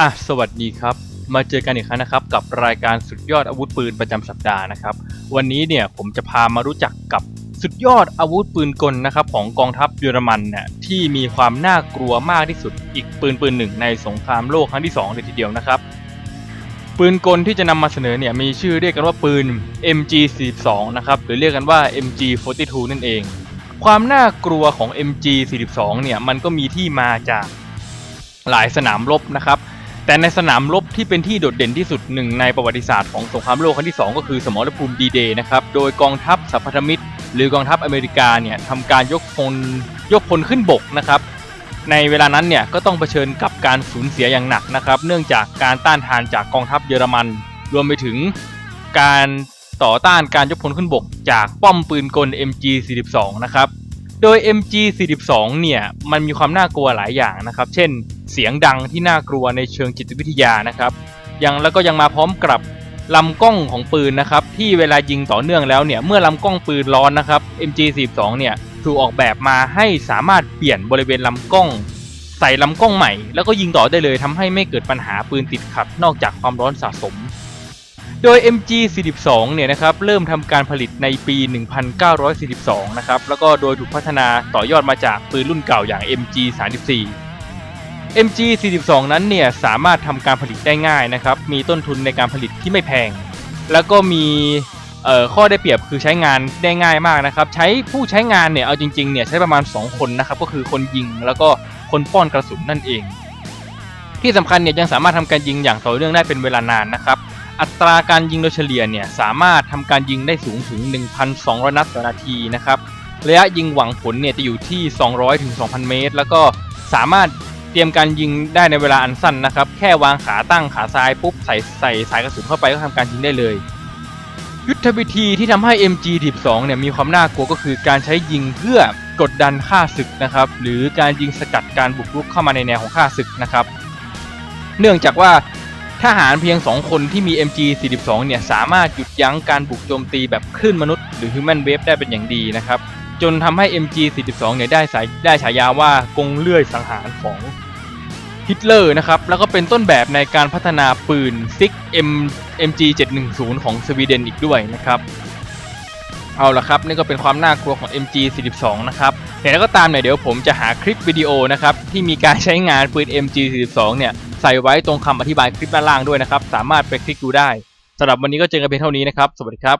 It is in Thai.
อะสวัสดีครับ มาเจอกันอีกครั้งนะครับกับรายการสุดยอดอาวุธปืนประจำสัปดาห์นะครับวันนี้เนี่ยผมจะพามารู้จักกับสุดยอดอาวุธปืนกลนะครับของกองทัพเยอรมันเนี่ยที่มีความน่ากลัวมากที่สุดอีกปืนปืนหนึ่งในสงครามโลกครั้งที่สองเลยทีเดียวนะครับปืนกลที่จะนำมาเสนอเนี่ยมีชื่อเรียกกันว่าปืน MG42 นะครับหรือเรียกกันว่า MG42 นั่นเอง ความน่ากลัวของ MG42 เนี่ยมันก็มีที่มาจากหลายสนามรบนะครับ แต่ในสนามรบที่เป็นที่โดดเด่นที่สุดหนึ่งในประวัติศาสตร์ของสงครามโลกครั้งที่ 2 ก็คือสมรภูมิดีเดย์นะครับโดยกองทัพสัพพธมิตร หรือกองทัพอเมริกาเนี่ยทำการยกพลยกพลขึ้นบกนะครับในเวลานั้นเนี่ยก็ต้องเผชิญกับการสูญเสียอย่างหนักนะครับ เนื่องจากการต้านทานจากกองทัพเยอรมัน รวมไปถึงการต่อต้านการยกพลขึ้นบกจากป้อมปืนกล MG42 นะครับ โดย MG42 เนี่ยมันมีความน่ากลัวหลายอย่างนะครับ เช่น เสียงดังที่น่ากลัวในเชิงจิตวิทยานะครับยังแล้วก็ยังมาพร้อมกับลำกล้องของปืนนะครับที่เวลายิงต่อเนื่องแล้วเนี่ยเมื่อลำกล้องปืนร้อนนะครับ MG42 เนี่ยถูกออกแบบมาให้สามารถเปลี่ยนบริเวณลำกล้อง ใส่ลำกล้องใหม่ แล้วก็ยิงต่อได้เลยทำให้ไม่เกิดปัญหาปืนติดขัดนอกจากความร้อนสะสม โดย MG42 เนี่ยนะครับเริ่มทำการผลิตในปี 1942 นะครับแล้วก็โดยถูกพัฒนาต่อยอดมาจากปืนรุ่นเก่าอย่าง MG34 MG42 นั้นเนี่ยสามารถทำการผลิตได้ง่ายนะครับ มีต้นทุนในการผลิตที่ไม่แพง แล้วก็มีข้อได้เปรียบคือใช้งานได้ง่ายมากนะครับ ใช้ผู้ใช้งานเนี่ยเอาจริงๆเนี่ยใช้ประมาณ 2 คนนะครับ ก็คือคนยิงแล้วก็คนป้อนกระสุนนั่นเอง ที่สำคัญเนี่ยยังสามารถทำการยิงอย่างต่อเนื่องได้เป็นเวลานานนะครับ อัตราการยิงโดยเฉลี่ยเนี่ยสามารถทำการยิงได้สูงถึง 1,200 นัดต่อนาทีนะครับระยะยิงหวังผลเนี่ยจะอยู่ที่ 200-2,000 เมตร แล้วก็สามารถ เตรียมการยิงได้ในเวลาอันสั้นนะครับ แค่วางขาตั้งขาซ้ายปุ๊บใส่ใส่สายกระสุนเข้าไปก็ทำการยิงได้เลย ยุทธวิธีที่ทำให้ MG12 เนี่ยมีความน่ากลัวก็คือการใช้ยิงเพื่อกดดันฆ่าศึกนะครับ หรือการยิงสกัดการบุกรุกเข้ามาในแนวของฆ่าศึกนะครับ เนื่องจากว่าทหารเพียง 2 คนที่มี MG42 เนี่ยสามารถหยุดยั้งการบุกโจมตีแบบคลื่นมนุษย์ หรือ Human Wave ได้เป็นอย่างดีนะครับ จนทำให้ MG42 เนี่ยได้สายได้ฉายาว่ากงเลื่อยสังหารของฮิตเลอร์นะครับ แล้วก็เป็นต้นแบบในการพัฒนาปืน SIG M MG710 ของสวีเดนอีกด้วยนะครับ เอาละครับ นี่ก็เป็นความน่ากลัวของ MG42 นะครับแต่แล้วก็ตามเนี่ยเดี๋ยวผมจะหาคลิปวิดีโอนะครับ ที่มีการใช้งานปืน MG42 เนี่ยใส่ไว้ตรงคำอธิบายคลิปด้านล่างด้วยนะครับ สามารถไปคลิกดูได้สำหรับวันนี้ก็เจอกันเพียงเท่านี้นะครับ สวัสดีครับ